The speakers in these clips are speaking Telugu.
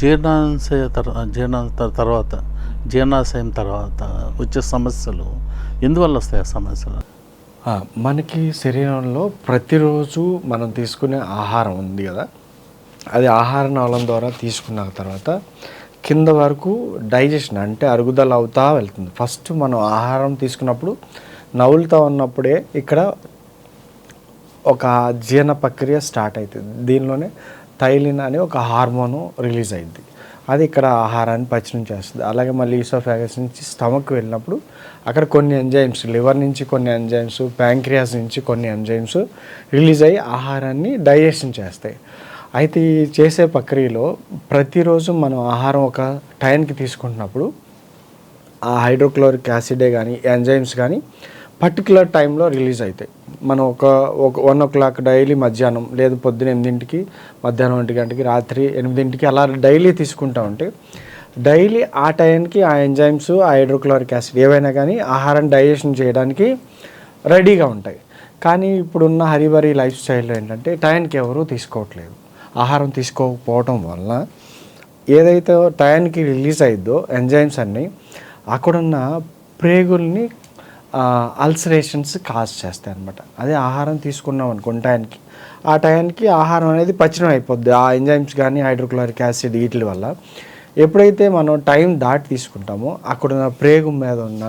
జీర్ణాశయ తర్ జీర్ణ తర్వాత జీర్ణాశయం తర్వాత వచ్చే సమస్యలు ఎందువల్ల వస్తాయి ఆ సమస్యలు? మనకి శరీరంలో ప్రతిరోజు మనం తీసుకునే ఆహారం ఉంది కదా. అది ఆహార నవలం ద్వారా తీసుకున్న తర్వాత కింద వరకు డైజెషన్ అంటే అరుగుదల అవుతా వెళ్తుంది. ఫస్ట్ మనం ఆహారం తీసుకున్నప్పుడు నవ్వులుతా ఉన్నప్పుడే ఇక్కడ ఒక జీర్ణ ప్రక్రియ స్టార్ట్ అవుతుంది దీనిలోనే థైలిన్ అనే ఒక హార్మోను రిలీజ్ అయింది. అది ఇక్కడ ఆహారాన్ని పచనం చేస్తుంది. అలాగే మళ్ళీ ఈసోఫాగస్ నుంచి స్టమక్ వెళ్ళినప్పుడు అక్కడ కొన్ని ఎంజైమ్స్ లివర్ నుంచి కొన్ని ఎంజైమ్స్ ప్యాంక్రియాస్ నుంచి కొన్ని ఎంజైమ్స్ రిలీజ్ అయ్యి ఆహారాన్ని డైజెషన్ చేస్తాయి. అయితే ఈ చేసే ప్రక్రియలో ప్రతిరోజు మనం ఆహారం ఒక టైంకి తీసుకుంటున్నప్పుడు ఆ హైడ్రోక్లోరిక్ యాసిడే కానీ ఎంజైమ్స్ కానీ పర్టికులర్ టైంలో రిలీజ్ అవుతాయి. మనం ఒక ఒక వన్ ఓ క్లాక్ డైలీ మధ్యాహ్నం లేదు పొద్దున ఎనిమిదింటికి మధ్యాహ్నం ఒంటి గంటకి రాత్రి ఎనిమిదింటికి అలా డైలీ తీసుకుంటా ఉంటే డైలీ ఆ టైంకి ఆ ఎంజైమ్స్ ఆ హైడ్రోక్లోరిక్ యాసిడ్ ఏవైనా కానీ ఆహారం డైజెషన్ చేయడానికి రెడీగా ఉంటాయి. కానీ ఇప్పుడున్న హరిబరి లైఫ్ స్టైల్లో ఏంటంటే టైంకి ఎవరూ తీసుకోవట్లేదు. ఆహారం తీసుకోకపోవటం వల్ల ఏదైతే టయానికి రిలీజ్ అయిద్దో ఎంజైమ్స్ అన్నీ అక్కడున్న ప్రేగుల్ని అల్సరేషన్స్ కాజ్ చేస్తాయి అనమాట అదే ఆహారం తీసుకున్నాం అనుకోండి టయానికి. ఆ టయానికి ఆహారం అనేది పచనం అయిపోద్ది. ఆ ఎంజైమ్స్ కానీ హైడ్రోక్లోరిక్ యాసిడ్ వీటి వల్ల ఎప్పుడైతే మనం టైం దాటి తీసుకుంటామో అక్కడున్న ప్రేగు మీద ఉన్న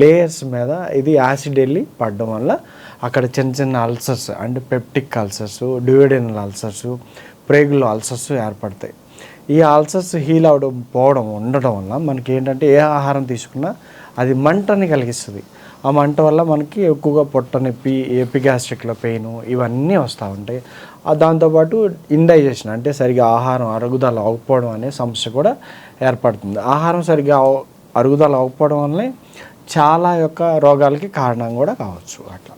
లేయర్స్ మీద ఇది యాసిడ్ వెళ్ళి పడడం వల్ల అక్కడ చిన్న చిన్న అల్సర్స్ అంటే పెప్టిక్ అల్సర్స్ డ్యూడెనల్ అల్సర్స్ ప్రేగులో అల్సర్స్ ఏర్పడతాయి. ఈ అల్సర్స్ హీల్ అవడం పోవడం ఉండడం వల్ల మనకి ఏంటంటే ఏ ఆహారం తీసుకున్నా అది మంటని కలిగిస్తుంది. ఆ మంట వల్ల మనకి ఎక్కువగా పొట్ట నొప్పి ఎపిగాస్ట్రిక్లో పెయిన్ ఇవన్నీ వస్తూ ఉంటాయి. దాంతోపాటు ఇండైజెషన్ అంటే సరిగా ఆహారం అరుగుదల అవ్వకపోవడం అనే సమస్య కూడా ఏర్పడుతుంది. ఆహారం సరిగా అరుగుదల అవ్వకపోవడం వల్లనే చాలా యొక్క రోగాలకి కారణం కూడా కావచ్చు అట్లా.